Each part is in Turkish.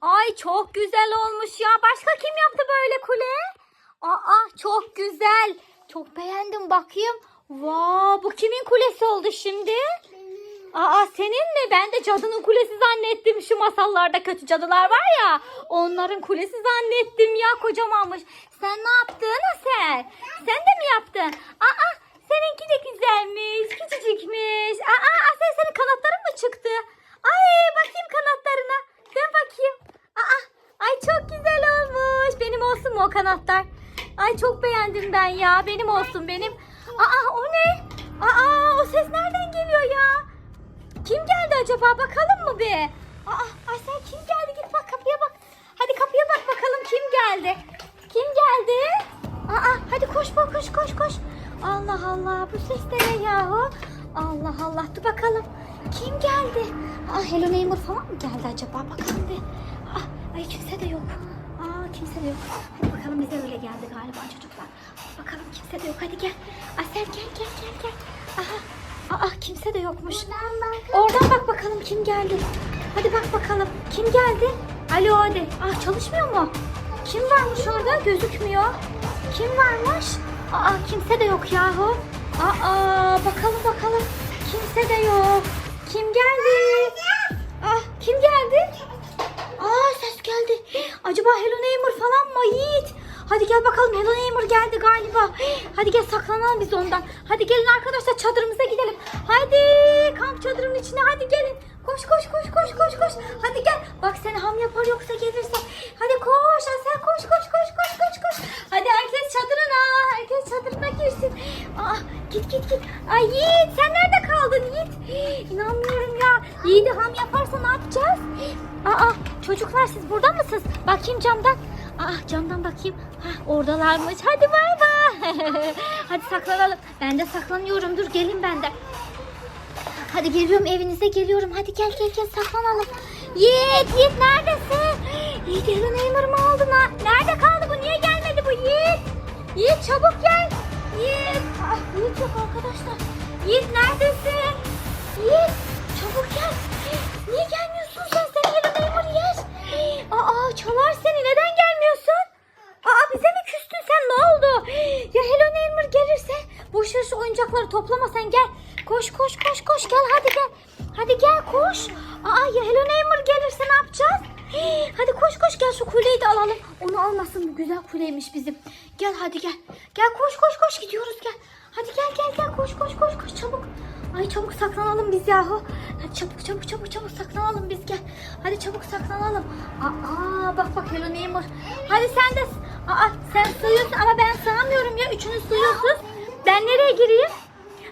Ay çok güzel olmuş ya. Başka kim yaptı böyle kule? Aa çok güzel. Çok beğendim bakayım. Vaa bu kimin kulesi oldu şimdi? Aa senin mi? Ben de cadının kulesi zannettim. Şu masallarda kötü cadılar var ya. Onların kulesi zannettim ya kocamanmış. Sen ne yaptın sen? Sen de mi yaptın? Aa seninki de güzelmiş. Küçücükmüş. Aa Asel senin kanatların mı çıktı? Ay bakayım kanatlarına. Dön bakayım. Aa ay çok güzel olsun mu o kanatlar? Ay çok beğendim ben ya. Benim olsun benim. Aa o ne? Aa o ses nereden geliyor ya? Kim geldi acaba? Bakalım mı bir? Aa, ay sen kim geldi? Git bak kapıya bak. Hadi kapıya bak bakalım kim geldi? Kim geldi? Aa, hadi koş bak koş koş koş. Allah Allah bu ses de ne yahu? Allah Allah dur bakalım. Kim geldi? Aa, Hello Neighbor falan mı geldi acaba? Bakalım bir. Hadi bakalım bize öyle geldi galiba çocuklar. Bakalım kimse de yok. Hadi gel. Asel gel gel gel gel. Aha. Aa kimse de yokmuş. Oradan bak bakalım kim geldi. Hadi bak bakalım. Kim geldi? Alo hadi. Ah çalışmıyor mu? Kim varmış orada? Gözükmüyor. Kim varmış? Aa kimse de yok yahu. Aa bakalım bakalım. Kimse de yok. Kim geldi? Ah kim geldi? Aa ses geldi. Acaba Hello Neighbor falan mı Yiğit? Hadi gel bakalım Hello Neighbor geldi galiba. Hadi gel saklanalım biz ondan. Hadi gelin arkadaşlar çadırımıza gidelim. Hadi kamp çadırının içine hadi gelin. Koş koş koş koş koş koş. Hadi gel. Bak seni ham yapar yoksa gelirse. Hadi koş sen koş koş koş koş koş koş. Hadi herkes çadırına. Herkes çadırına girsin. Aa git git git. Ay Yiğit sen nerede kaldın Yiğit? İnanmıyorum ya. Yiğit'i ham yaparsa ne yapacağız? Aa çocuklar siz burada mısınız? Bakayım camdan. Aa camdan bakayım. Hah oradalarmış. Hadi bay bay. Hadi saklanalım. Ben de saklanıyorum. Dur gelin ben de. Hadi geliyorum evinize geliyorum. Hadi gel gel gel saklanalım. Yiğit Yiğit neredesin? Yiğit Hello Neighbor mu aldın ha? Nerede kaldı bu? Niye gelmedi bu Yiğit? Yiğit çabuk gel. Yiğit. Ah Yiğit yok arkadaşlar. Yiğit neredesin? Yiğit çabuk gel. Oyuncakları toplama sen gel. Koş koş koş koş gel hadi gel. Hadi gel koş. Aa ya Hello Neighbor gelirse ne yapacağız? Hadi koş koş gel şu kuleyi de alalım. Onu almasın bu güzel kuleymiş bizim. Gel hadi gel. Gel koş koş koş gidiyoruz gel. Hadi gel gel gel koş koş koş koş çabuk. Ay çabuk saklanalım biz yahu. Hadi çabuk çabuk çabuk çabuk saklanalım biz gel. Hadi çabuk saklanalım. Aa bak bak Hello Neighbor. Hadi sen de. Aa sen sığıyorsun ama ben sığamıyorum ya. Üçünüz sığıyorsunuz. Ben nereye gireyim?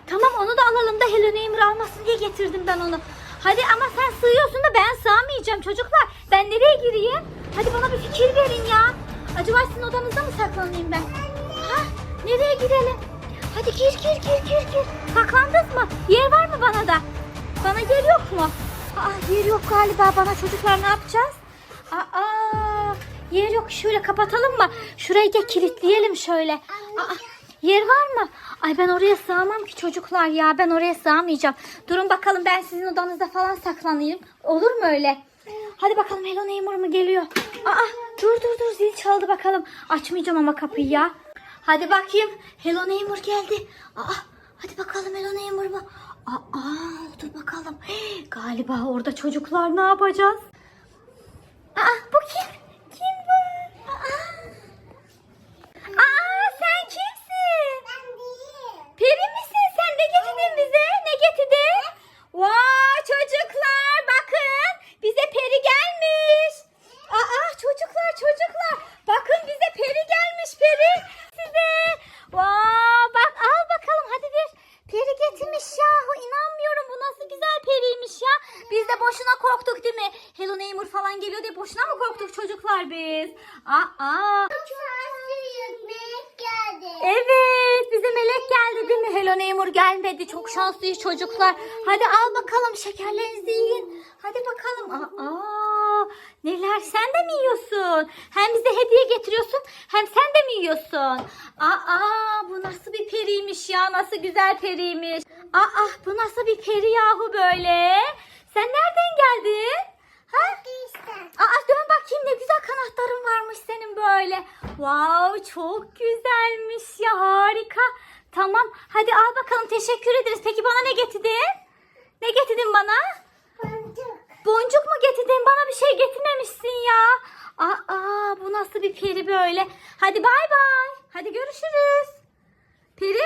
Tamam onu da alalım da Hello Neighbor almasın diye getirdim ben onu. Hadi ama sen sığıyorsun da ben sığamayacağım çocuklar. Ben nereye gireyim? Hadi bana bir fikir verin ya. Acaba sizin odanızda mı saklanayım ben? Ha? Nereye girelim? Hadi gir gir gir gir gir. Saklandınız mı? Yer var mı bana da? Bana yer yok mu? Aa yer yok galiba bana çocuklar ne yapacağız? Aa yer yok şöyle kapatalım mı? Şurayı da kilitleyelim şöyle. Aa yer var mı? Ay ben oraya sığamam ki çocuklar ya ben oraya sığamayacağım. Durun bakalım ben sizin odanızda falan saklanayım. Olur mu öyle? Hadi bakalım Hello Neighbor mu geliyor? Aa dur dur dur zil çaldı bakalım. Açmayacağım ama kapıyı ya. Hadi bakayım. Hello Neighbor geldi. Aa hadi bakalım Hello Neighbor mu? Aa dur bakalım. Galiba orada çocuklar ne yapacağız? Aa bu? Kim bu? Aa. Aa sen kimsin? Peri misin sen? Ne getirdin bize? Ne getirdin? Vay çocuklar bakın bize peri gelmiş. Aa çocuklar çocuklar bakın bize peri gelmiş peri size. Vay bak al bakalım hadi bir peri getirmiş yahu inanmıyorum bu nasıl güzel periymiş ya. Biz de boşuna korktuk değil mi? Hello Neighbor falan geliyor diye boşuna mı korktuk çocuklar biz? Aa, Evet bize melek geldi değil mi? Hello Neighbor gelmedi. Çok şanslıyız çocuklar. Hadi al bakalım şekerlerinizi yiyin. Hadi bakalım. Aa, neler sen de mi yiyorsun? Hem bize hediye getiriyorsun hem sen de mi yiyorsun? Aa bu nasıl bir periymiş ya? Nasıl güzel periymiş. Aa bu nasıl bir peri yahu böyle? Sen nereden geldin? Ha? Aa dön bakayım ne güzel kanatların varmış senin böyle. Wow çok güzelmiş ya harika. Tamam hadi al bakalım teşekkür ederiz. Peki bana ne getirdin? Ne getirdin bana? Boncuk mu getirdin? Bana bir şey getirmemişsin ya. Aa bu nasıl bir peri böyle? Hadi bay bay. Hadi görüşürüz. Peri.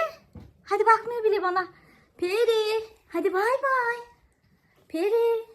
Hadi bakmıyor bile bana. Peri. Hadi bay bay. Peri.